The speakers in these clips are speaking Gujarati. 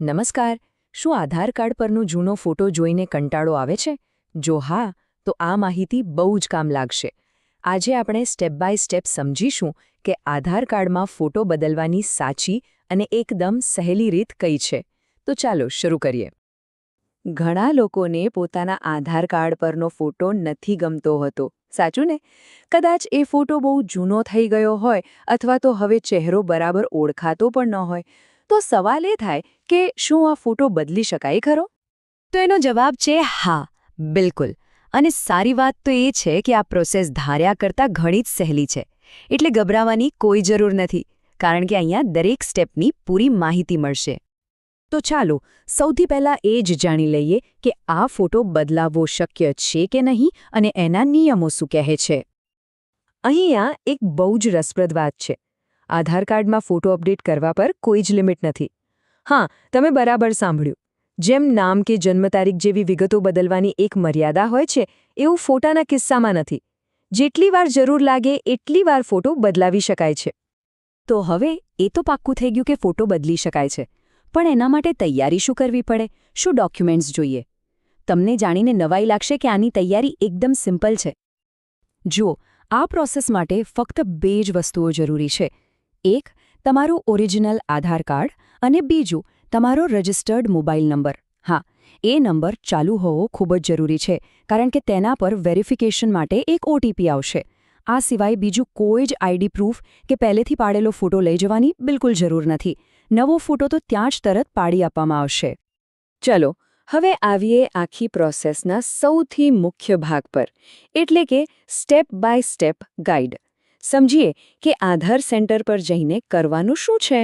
નમસ્કાર. શું આધાર કાર્ડ પરનો જૂનો ફોટો જોઈને કંટાળો આવે છે? જો હા, તો આ માહિતી બહુ જ કામ લાગશે. આજે આપણે સ્ટેપ બાય સ્ટેપ સમજીશું કે આધાર કાર્ડમાં ફોટો બદલવાની સાચી અને એકદમ સહેલી રીત કઈ છે. તો ચાલો શરૂ કરીએ. ઘણા લોકોને પોતાના આધાર કાર્ડ પરનો ફોટો નથી ગમતો હતો. સાચું ને? કદાચ એ ફોટો બહુ જૂનો થઈ ગયો હોય અથવા તો હવે ચહેરો બરાબર ઓળખાતો પણ ન હોય. તો સવાલ એ થાય કે શું આ ફોટો બદલી શકાય ખરો? તો એનો જવાબ છે હા, બિલકુલ. અને સારી વાત તો એ છે કે આ પ્રોસેસ ધાર્યા કરતાં ઘણી જ સહેલી છે. એટલે ગભરાવાની કોઈ જરૂર નથી, કારણ કે અહીંયા દરેક સ્ટેપની પૂરી માહિતી મળશે. તો ચાલો, સૌથી પહેલાં એ જ જાણી લઈએ કે આ ફોટો બદલાવવો શક્ય છે કે નહીં અને એના નિયમો શું કહે છે. અહીંયા એક બહુ જ રસપ્રદ વાત છે. આધાર કાર્ડમાં ફોટો અપડેટ કરવા પર કોઈ જ લિમિટ નથી. હા, તમે બરાબર સાંભળ્યું. જેમ નામ કે જન્મ તારીખ જેવી વિગતો બદલવાની એક મર્યાદા હોય છે, એવું ફોટાના કિસ્સામાં નથી. જેટલી વાર જરૂર લાગે, એટલી વાર ફોટો બદલાવી શકાય છે. તો હવે, એ તો પાક્કું થઈ ગયું કે ફોટો બદલી શકાય છે. પણ એના માટે તૈયારી શું કરવી પડે? શું ડોક્યુમેન્ટ્સ જોઈએ? તમને જાણીને નવાઈ લાગશે કે આની તૈયારી એકદમ સિમ્પલ છે. જુઓ, આ પ્રોસેસ માટે ફક્ત બે જ વસ્તુઓ જરૂરી છે. એક, તમારું ઓરિજિનલ આધાર કાર્ડ અને બીજું, તમારો રજિસ્ટર્ડ મોબાઈલ નંબર. હા, એ નંબર ચાલુ હોવો ખૂબ જ જરૂરી છે, કારણ કે તેના પર વેરિફિકેશન માટે એક ઓટીપી આવશે. આ સિવાય બીજું કોઈ જ આઈડી પ્રૂફ કે પહેલેથી પાડેલો ફોટો લઈ જવાની બિલકુલ જરૂર નથી. નવો ફોટો તો ત્યાં જ તરત પાડી આપવામાં આવશે. ચલો, હવે આવીએ આખી પ્રોસેસના સૌથી મુખ્ય ભાગ પર, એટલે કે સ્ટેપ બાય સ્ટેપ ગાઈડ સમજીએ કે આધાર સેન્ટર પર જઈને કરવાનું શું છે?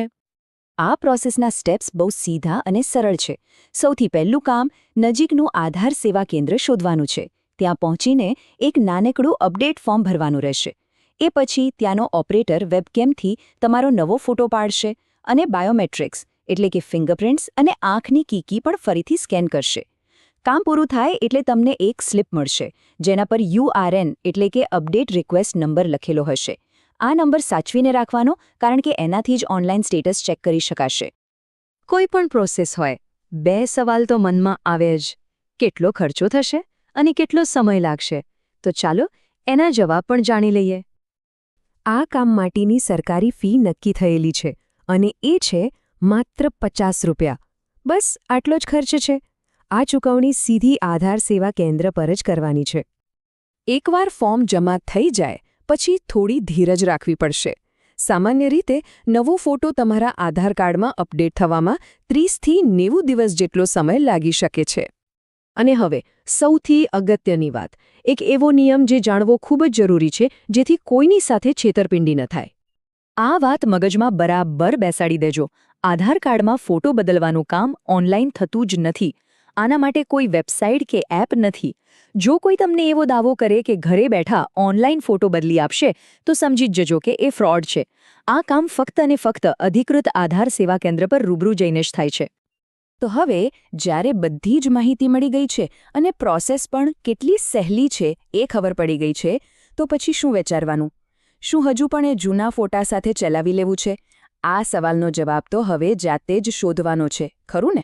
આ પ્રોસેસના સ્ટેપ્સ બહુ સીધા અને સરળ છે. સૌથી પહેલું કામ, નજીકનું આધાર સેવા કેન્દ્ર શોધવાનું છે. ત્યાં પહોંચીને એક નાનકડું અપડેટ ફોર્મ ભરવાનું રહેશે. એ પછી ત્યાંનો ઓપરેટર વેબકેમથી તમારો નવો ફોટો પાડશે અને બાયોમેટ્રિક્સ, એટલે કે ફિંગરપ્રિન્ટ્સ અને આંખની કીકી પણ ફરીથી સ્કેન કરશે. કામ પૂરું થાય એટલે તમને એક સ્લિપ મળશે, જેના પર યુઆરએન એટલે કે અપડેટ રિક્વેસ્ટ નંબર લખેલો હશે. આ નંબર સાચવીને રાખવાનો, કારણ કે એનાથી જ ઓનલાઈન સ્ટેટસ ચેક કરી શકાશે. કોઈ પણ પ્રોસેસ હોય, બે સવાલ તો મનમાં આવે જ. કેટલો ખર્ચો થશે અને કેટલો સમય લાગશે? તો ચાલો એના જવાબ પણ જાણી લઈએ. આ કામ માટેની સરકારી ફી નક્કી થયેલી છે અને એ છે માત્ર પચાસ રૂપિયા. બસ આટલો જ ખર્ચ છે. આ ચૂકવણી સીધી આધાર સેવા કેન્દ્ર પર જ કરવાની છે. એકવાર ફોર્મ જમા થઈ જાય, પછી થોડી ધીરજ રાખવી પડશે. સામાન્ય રીતે, નવો ફોટો તમારા આધાર કાર્ડમાં અપડેટ થવામાં ત્રીસથી નેવું દિવસ જેટલો સમય લાગી શકે છે. અને હવે, સૌથી અગત્યની વાત. એક એવો નિયમ જે જાણવો ખૂબ જ જરૂરી છે, જેથી કોઈની સાથે છેતરપિંડી ન થાય. આ વાત મગજમાં બરાબર બેસાડી દેજો. આધાર કાર્ડમાં ફોટો બદલવાનું કામ ઓનલાઈન થતું જ નથી. આના માટે કોઈ વેબસાઇટ કે એપ નથી. જો કોઈ તમને એવો દાવો કરે કે ઘરે બેઠા ઓનલાઈન ફોટો બદલી આપશે, તો સમજી જજો કે એ ફ્રોડ છે. આ કામ ફક્ત અને ફક્ત અધિકૃત આધાર સેવા કેન્દ્ર પર રૂબરૂ જઈને જ થાય છે. તો હવે, જ્યારે બધી જ માહિતી મળી ગઈ છે અને પ્રોસેસ પણ કેટલી સહેલી છે એ ખબર પડી ગઈ છે, તો પછી શું વિચારવાનું? શું હજુ પણ એ જૂના ફોટા સાથે ચલાવી લેવું છે? આ સવાલનો જવાબ તો હવે જાતે જ શોધવાનો છે, ખરું ને?